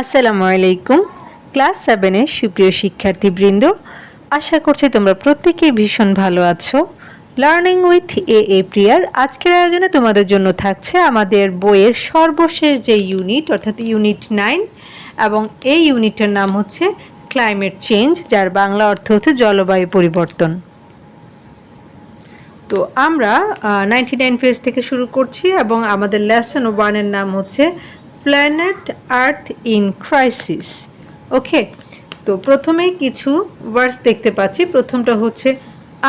আসসালামু আলাইকুম। ক্লাস সেভেনের সুপ্রিয় শিক্ষার্থীবৃন্দ, আশা করছি তোমরা প্রত্যেকেই ভীষণ ভালো আছো। লার্নিং উইথ এ এ প্রিয়ার আজকের আয়োজনে তোমাদের জন্য থাকছে আমাদের বইয়ের সর্বশেষ যে ইউনিট অর্থাৎ ইউনিট নাইন এবং এই ইউনিটের নাম হচ্ছে ক্লাইমেট চেঞ্জ যার বাংলা অর্থ হচ্ছে জলবায়ু পরিবর্তন। তো আমরা নাইনটি নাইন পেজ থেকে শুরু করছি এবং আমাদের লেসন ওয়ানের নাম হচ্ছে planet earth in crisis okay তো প্রথমেই কিছু ওয়ার্ডস দেখতে পাচ্ছি। প্রথমটা হচ্ছে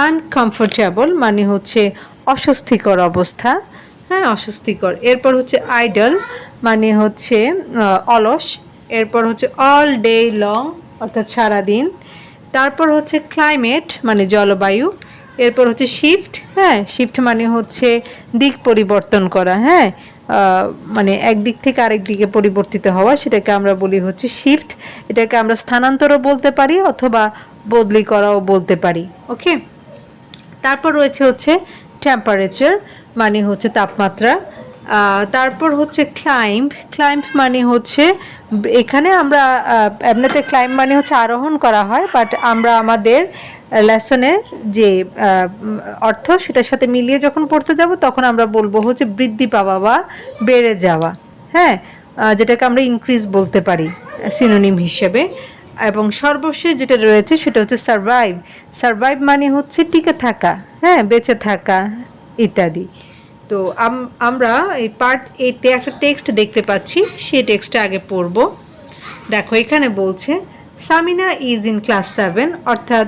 আনকমফোর্টেবল মানে হচ্ছে অস্বস্তিকর অবস্থা। হ্যাঁ অস্বস্তিকর। এরপর হচ্ছে আইডল মানে হচ্ছে অলস। এরপর হচ্ছে অল ডে লং অর্থাৎ সারাদিন। তারপর হচ্ছে ক্লাইমেট মানে জলবায়ু। এরপর হচ্ছে শিফট হ্যাঁ শিফট মানে হচ্ছে দিক পরিবর্তন করা হ্যাঁ। মানে একদিক থেকে আরেক দিকে পরিবর্তিত হওয়া, সেটাকে আমরা বলি হচ্ছে শিফট এটাকে আমরা স্থানান্তরও বলতে পারি অথবা বদলি করাও বলতে পারি, ওকে? তারপর রয়েছে হচ্ছে টেম্পারেচার মানে হচ্ছে তাপমাত্রা। তারপর হচ্ছে ক্লাইম্ব ক্লাইম্ব মানে হচ্ছে, এখানে আমরা এমনিতে ক্লাইম্ব মানে হচ্ছে আরোহণ করা হয় বাট আমরা আমাদের লেসনের যে অর্থ সেটার সাথে মিলিয়ে যখন পড়তে যাব, তখন আমরা বলব হচ্ছে বৃদ্ধি পাওয়া বা বেড়ে যাওয়া হ্যাঁ? যেটাকে আমরা ইনক্রিজ বলতে পারি সিনোনিম হিসেবে। এবং সর্বশেষ যেটা রয়েছে সেটা হচ্ছে সারভাইভ সারভাইভ মানে হচ্ছে টিকে থাকা হ্যাঁ? বেঁচে থাকা, ইত্যাদি। তো আম- আমরা এই পার্ট এতে একটা টেক্সট দেখতে পাচ্ছি, সেই টেক্সটটা আগে পড়ব। দেখো, এখানে বলছে, Samina is in class seven অর্থাৎ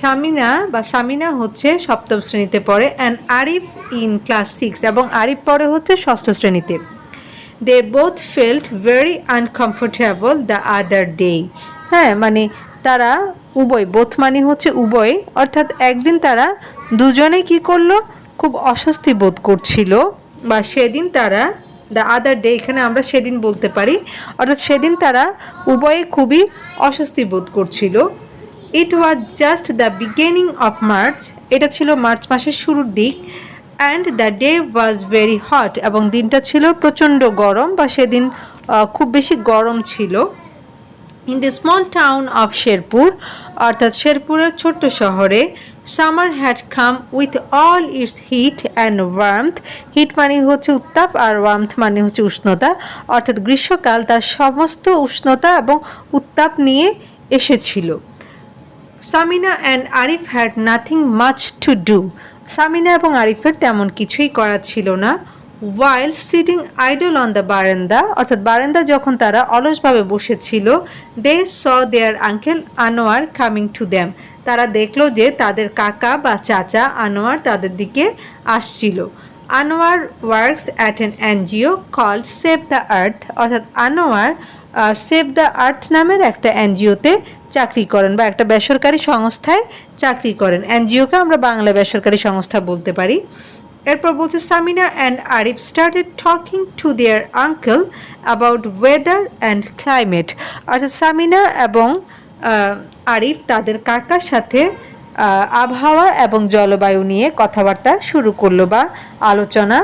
সামিনা বা সামিনা হচ্ছে সপ্তম শ্রেণীতে পড়ে and Arif in class six এবং আরিফ পড়ে হচ্ছে ষষ্ঠ শ্রেণীতে। They both felt very uncomfortable the other day হ্যাঁ মানে তারা উভয় বোথ মানে হচ্ছে উভয়, অর্থাৎ একদিন তারা দুজনে কি করল? খুব অস্বস্তি বোধ করছিল, বা সেদিন তারা দ্য আদার ডে এখানে আমরা সেদিন বলতে পারি, অর্থাৎ সেদিন তারা উভয়ে খুবই অস্বস্তি বোধ করছিল। It was just the beginning of March এটা ছিল মার্চ মাসের শুরুর দিক and the day was very hot এবং দিনটা ছিল প্রচণ্ড গরম, বা সেদিন খুব বেশি গরম ছিল। In the small town of Sherpur অর্থাৎ শেরপুরের ছোট্ট শহরে summer had come with all its heat and warmth heat মানে হচ্ছে উত্তাপ আর ওয়ার্মথ মানে হচ্ছে উষ্ণতা। অর্থাৎ গ্রীষ্মকাল তার সমস্ত উষ্ণতা এবং উত্তাপ নিয়ে এসেছিল। Samina and Arif had nothing much to do Samina এবং আরিফের তেমন কিছুই করা ছিল না। While sitting idle on the veranda অর্থাৎ বারান্দা যখন তারা অলসভাবে বসেছিল they saw their uncle Anwar coming to them তারা দেখল যে তাদের কাকা বা চাচা আনোয়ার তাদের দিকে আসছিল। Anwar works at an NGO called Save the Earth অর্থাৎ আনোয়ার সেভ দ্য আর্থ নামের একটা এনজিওতে চাকরি করেন বা একটা বেসরকারি সংস্থায় চাকরি করেন। এনজিওকে আমরা বাংলা বেসরকারি সংস্থা বলতে পারি। এরপর বলছে, Samina and Arif started talking to their uncle about weather and climate আচ্ছা সামিনা এবং আরিফ তাদের কাকার সাথে আবহাওয়া এবং জলবায়ু নিয়ে কথাবার্তা শুরু করল বা আলোচনা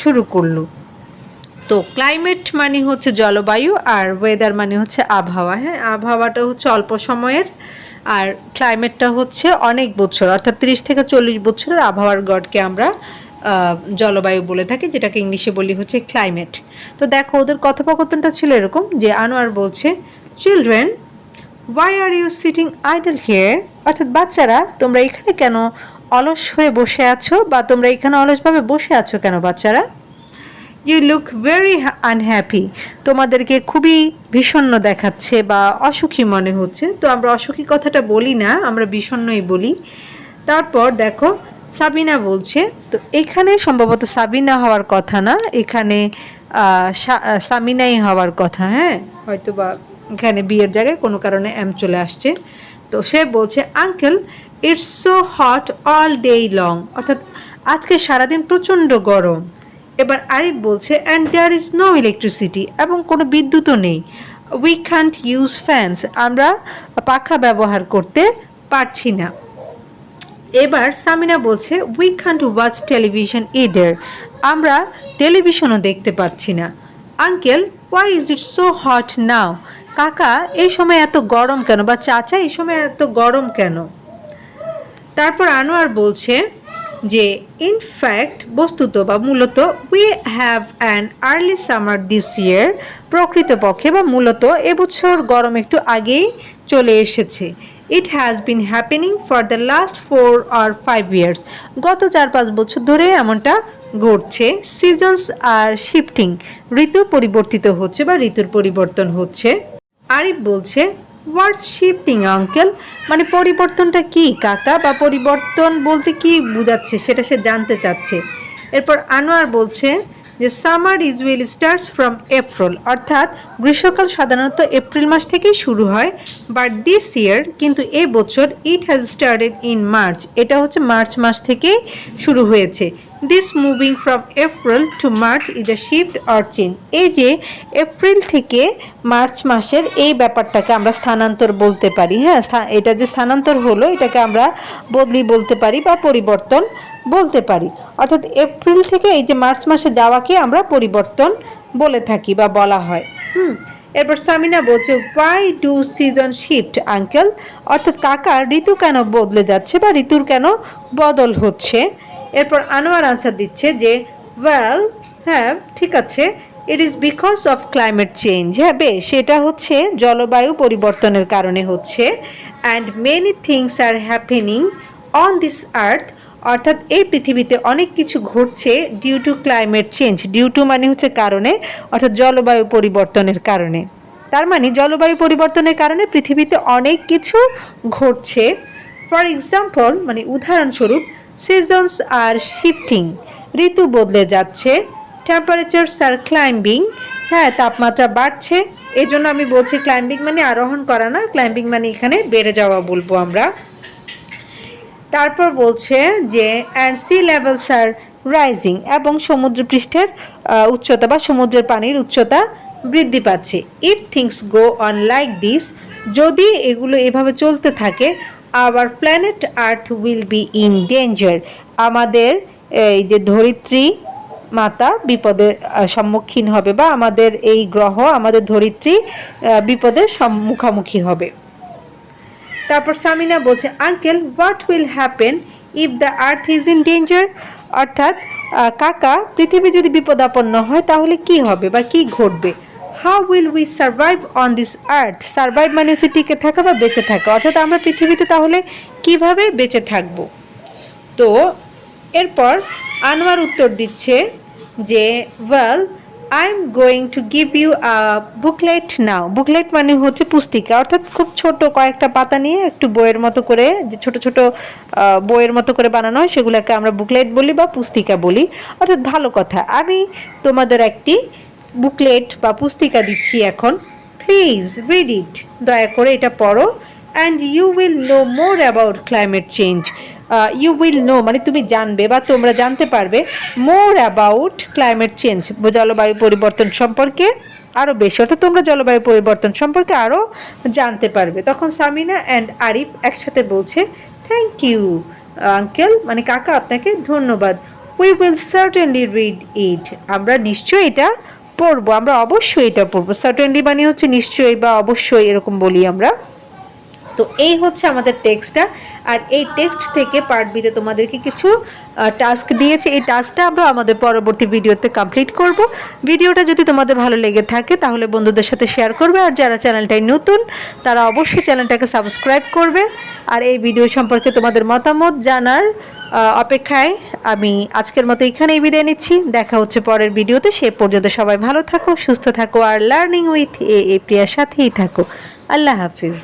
শুরু করল। তো ক্লাইমেট মানে হচ্ছে জলবায়ু আর ওয়েদার মানে হচ্ছে আবহাওয়া। হ্যাঁ আবহাওয়াটা হচ্ছে অল্প সময়ের আর ক্লাইমেটটা হচ্ছে অনেক বছর, অর্থাৎ তিরিশ থেকে চল্লিশ বছরের আবহাওয়ার গড়কে আমরা জলবায়ু বলে থাকি, যেটাকে ইংলিশে বলি হচ্ছে ক্লাইমেট তো দেখো, ওদের কথোপকথনটা ছিল এরকম যে আনোয়ার বলছে children why are you sitting idle here অর্থাৎ বাচ্চারা, তোমরা এখানে কেন অলস হয়ে বসে আছো বা তোমরা এখানে অলসভাবে বসে আছো কেন বাচ্চারা? ইউ লুক ভেরি আনহ্যাপি তোমাদেরকে খুবই বিষণ্ণ দেখাচ্ছে বা অসুখী মনে হচ্ছে। তো আমরা অসুখী কথাটা বলি না, আমরা বিষণ্ণই বলি। তারপর দেখো সাবিনা বলছে, তো এখানে সম্ভবত সাবিনা হওয়ার কথা না, এখানে সামিনাই হওয়ার কথা হ্যাঁ? হয়তো বা এখানে বিয়ের জায়গায় কোনো কারণে এম চলে আসছে। তো সে বলছে, uncle it's so hot all day long অর্থাৎ আজকে সারাদিন প্রচণ্ড গরম। এবার আরিফ বলছে and there is no electricity এবং কোনো বিদ্যুৎও নেই। উই ক্যান্ট ইউজ ফ্যানস আমরা পাখা ব্যবহার করতে পারছি না। এবার সামিনা বলছে we can't watch television either আমরা টেলিভিশনও দেখতে পাচ্ছি না। Uncle why is it so hot now কাকা, এই সময় এত গরম কেন? বা, চাচা, এই সময় এত গরম কেন? তারপর আনোয়ার বলছে যে ইনফ্যাক্ট বস্তুত বা মূলত we have an early summer this year প্রকৃতপক্ষে বা মূলত এবছর গরম একটু আগেই চলে এসেছে। It has been happening for the last four or five years গত চার পাঁচ বছর ধরে এমনটা ঘটছে। সিজনস আর শিফটিং ঋতু পরিবর্তিত হচ্ছে বা ঋতুর পরিবর্তন হচ্ছে। আরিফ বলছে হোয়াটস শিফটিং আঙ্কেল মানে পরিবর্তনটা কি? কাকা বা পরিবর্তন বলতে কি বোঝাচ্ছে? সেটা সে জানতে চাচ্ছে। এরপর আনোয়ার বলছে যে summer usual starts from April, অর্থাৎ গ্রীষ্মকাল সাধারণত এপ্রিল মাস থেকেই শুরু হয়, বাট দিস ইয়ার কিন্তু এ বছর it has started in March এটা হচ্ছে মার্চ মাস থেকেই শুরু হয়েছে। This moving from April to March is a shift or change এই যে এপ্রিল থেকে মার্চ মাসের এই ব্যাপারটাকে আমরা স্থানান্তর বলতে পারি হ্যাঁ এটা যে স্থানান্তর হলো, এটাকে আমরা বদলি বলতে পারি বা পরিবর্তন বলতে পারি। অর্থাৎ এপ্রিল থেকে এই যে মার্চ মাসে যাওয়াকে আমরা পরিবর্তন বলে থাকি বা বলা হয়। হুম, এরপর সামিনা বলছে why do season shift uncle অর্থাৎ কাকা, ঋতু কেন বদলে যাচ্ছে বা ঋতুর কেন বদল হচ্ছে? এরপর আনোয়ার আনসার দিচ্ছে যে ওয়েল হ্যাঁ ঠিক আছে। It is because of climate change হ্যাঁ বেশ, সেটা হচ্ছে জলবায়ু পরিবর্তনের কারণে হচ্ছে। And many things are happening on this earth অর্থাৎ এই পৃথিবীতে অনেক কিছু ঘটছে due to climate change due to মানে হচ্ছে কারণে, অর্থাৎ জলবায়ু পরিবর্তনের কারণে। তার মানে জলবায়ু পরিবর্তনের কারণে পৃথিবীতে অনেক কিছু ঘটছে। ফর এক্সাম্পল মানে উদাহরণস্বরূপ সিজনস আর শিফটিং ঋতু বদলে যাচ্ছে টেম্পারেচারস আর ক্লাইম্বিং হ্যাঁ তাপমাত্রা বাড়ছে। এজন্য আমি বলছি ক্লাইম্বিং মানে আরোহণ করা না ক্লাইম্বিং মানে এখানে বেড়ে যাওয়া বলব আমরা। তারপর বলছে যে and sea levels are rising এবং সমুদ্রপৃষ্ঠের উচ্চতা বা সমুদ্রের পানির উচ্চতা বৃদ্ধি পাচ্ছে। If things go on like this যদি এগুলো এভাবে চলতে থাকে our planet earth will be in danger আমাদের, এই যে ধরিত্রী মাতা বিপদের সম্মুখীন হবে বা আমাদের এই গ্রহ আমাদের ধরিত্রী বিপদের মুখোমুখি হবে। তারপর সামিনা বলছে, uncle what will happen if the earth is in danger অর্থাৎ কাকা, পৃথিবী যদি বিপদাপন্ন হয়, তাহলে কি হবে বা কি ঘটবে? How will we survive on this earth survive মানে হচ্ছে টিকে থাকা বা বেঁচে থাকা। অর্থাৎ আমরা পৃথিবীতে তাহলে কীভাবে বেঁচে থাকব? তো, এরপর আনোয়ার উত্তর দিচ্ছে যে well I am going to give you booklet now booklet মানে হচ্ছে পুস্তিকা। অর্থাৎ খুব ছোট কয়েকটা পাতা নিয়ে একটু বইয়ের মতো করে, যে ছোট ছোট বইয়ের মতো করে বানানো হয়, সেগুলোকে আমরা বুকলেট বলি বা পুস্তিকা বলি। অর্থাৎ ভালো কথা। আমি তোমাদের একটি বুকলেট বা পুস্তিকা দিচ্ছি এখন। প্লিজ রিড ইট দয়া করে এটা পড়ো। And you will know more about climate change you will know মানে তুমি জানবে বা তোমরা জানতে পারবে মোর অ্যাবাউট ক্লাইমেট চেঞ্জ জলবায়ু পরিবর্তন সম্পর্কে আরও বেশি। অর্থাৎ তোমরা জলবায়ু পরিবর্তন সম্পর্কে আরও জানতে পারবে। তখন সামিনা অ্যান্ড আরিফ একসাথে বলছে থ্যাংক ইউ আঙ্কেল মানে কাকা আপনাকে ধন্যবাদ। We will certainly read it আমরা নিশ্চয়ই এটা পড়ব, আমরা অবশ্যই এটা পড়ব। সার্টেনলি মানে হচ্ছে নিশ্চয়ই বা অবশ্যই এরকম বলি আমরা। তো এই হচ্ছে আমাদের টেক্সটটা। আর এই টেক্সট থেকে পার্ট বিতে তোমাদেরকে কিছু টাস্ক দিয়েছে। এই টাস্কটা আমরা আমাদের পরবর্তী ভিডিওতে কমপ্লিট করব। ভিডিওটা যদি তোমাদের ভালো লেগে থাকে, তাহলে বন্ধুদের সাথে শেয়ার করবে। আর যারা চ্যানেলটাই নতুন, তারা অবশ্যই চ্যানেলটাকে সাবস্ক্রাইব করবে। আর এই ভিডিও সম্পর্কে তোমাদের মতামত জানার অপেক্ষায় আমি আজকের মতো এখানেই বিদায় নিচ্ছি। দেখা হচ্ছে পরের ভিডিওতে। সে পর্যন্ত সবাই ভালো থাকো, সুস্থ থাকো, আর লার্নিং উইথ এ এ প্রিয়ার সাথেই থাকো। আল্লাহ হাফিজ।